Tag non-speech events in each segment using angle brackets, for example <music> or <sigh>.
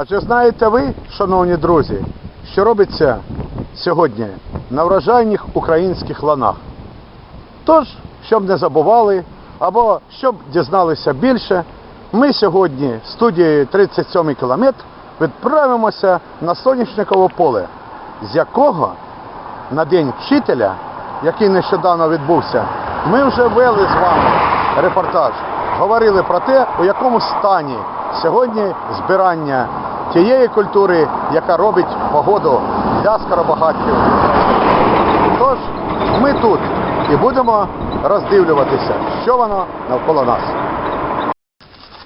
А чи знаєте ви, шановні друзі, що робиться сьогодні на врожайних українських ланах? Тож, щоб не забували, або щоб дізналися більше, ми сьогодні студією 37 кілометр відправимося на соняшникове поле, з якого на День вчителя, який нещодавно відбувся, ми вже вели з вами репортаж. Говорили про те, у якому стані сьогодні збирання тієї культури, яка робить погоду для скоробагатків. Тож ми тут і будемо роздивлюватися, що воно навколо нас.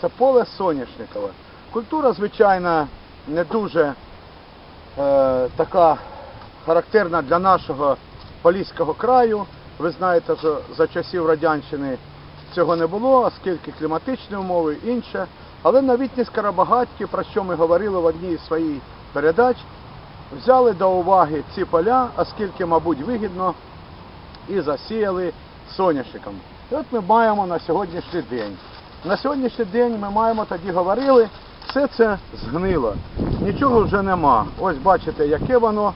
Це поле соняшникове. Культура, звичайно, не дуже е, така характерна для нашого Поліського краю. Ви знаєте, що за часів Радянщини цього не було, оскільки кліматичні умови інше. Але новітні скоробагатьки, про що ми говорили в одній із своїх передач, взяли до уваги ці поля, оскільки, мабуть, вигідно і засіяли соняшником. І от ми маємо на сьогоднішній день. На сьогоднішній день ми маємо тоді говорили, все це згнило. Нічого вже нема. Ось бачите, яке воно,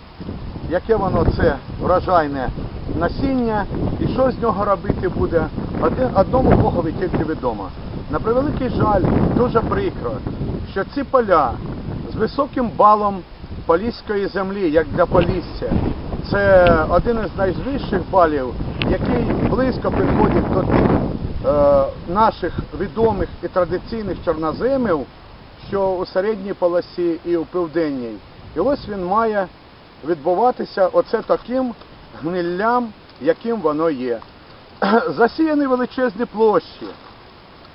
яке воно це врожайне насіння і що з нього робити буде, одному Богові тільки відомо. На превеликий жаль, дуже прикро, що ці поля з високим балом поліської землі, як для полісся, це один із найвищих балів, який близько підходить до тих е, наших відомих і традиційних чорноземів, що у середній полосі і у південній. І ось він має відбуватися оце таким гниллям, яким воно є. <clears throat> Засіяні величезні площі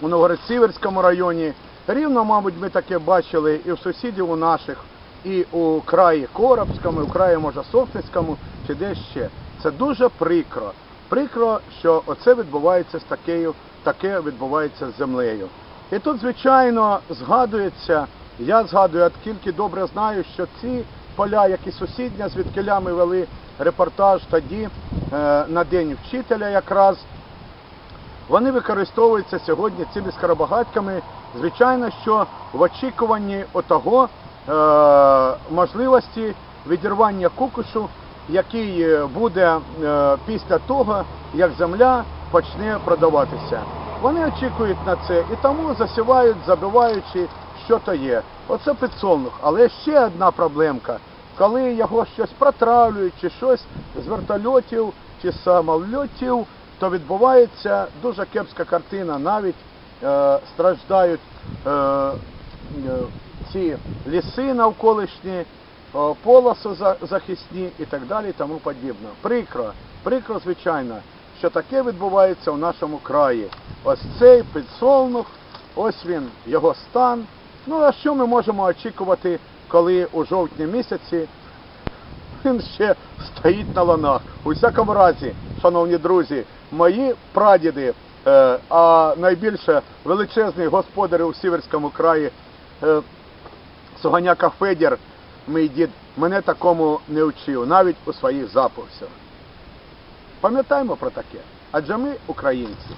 у Новгород-Сіверському районі. Рівно, мабуть, ми таке бачили і в сусідів у наших, і у краї Коробському, і в краї може Сопницькому, чи де ще. Це дуже прикро. Прикро, що оце відбувається з такою, таке відбувається з землею. І тут, звичайно, згадується, я згадую, тільки добре знаю, що ці поля, які сусідня, звідкиля ми вели репортаж тоді е, на День вчителя якраз, вони використовуються сьогодні цими скоробагатками, звичайно, що в очікуванні отого е, можливості відірвання кукушу, який е, буде е, після того, як земля почне продаватися. Вони очікують на це і тому засівають, забиваючи, що то є. Оце підсолнух. Але ще одна проблемка. Коли його щось протравлюють, чи щось з вертольотів, чи самольотів, то відбувається дуже кепська картина. Навіть е, страждають е, е, ці ліси навколишні, е, полоси за- захисні і так далі, тому подібне. Прикро, прикро, звичайно, що таке відбувається в нашому краї. Ось цей підсолнух, ось він, його стан. Ну а що ми можемо очікувати, коли у жовтні місяці він ще стоїть на ланах. У всякому разі, шановні друзі, мої прадіди, е, а найбільше величезний господар у Сіверському краї е, Суганяка Федір, мій дід, мене такому не вчив, навіть у своїх заповсях. Пам'ятаємо про таке, адже ми українці.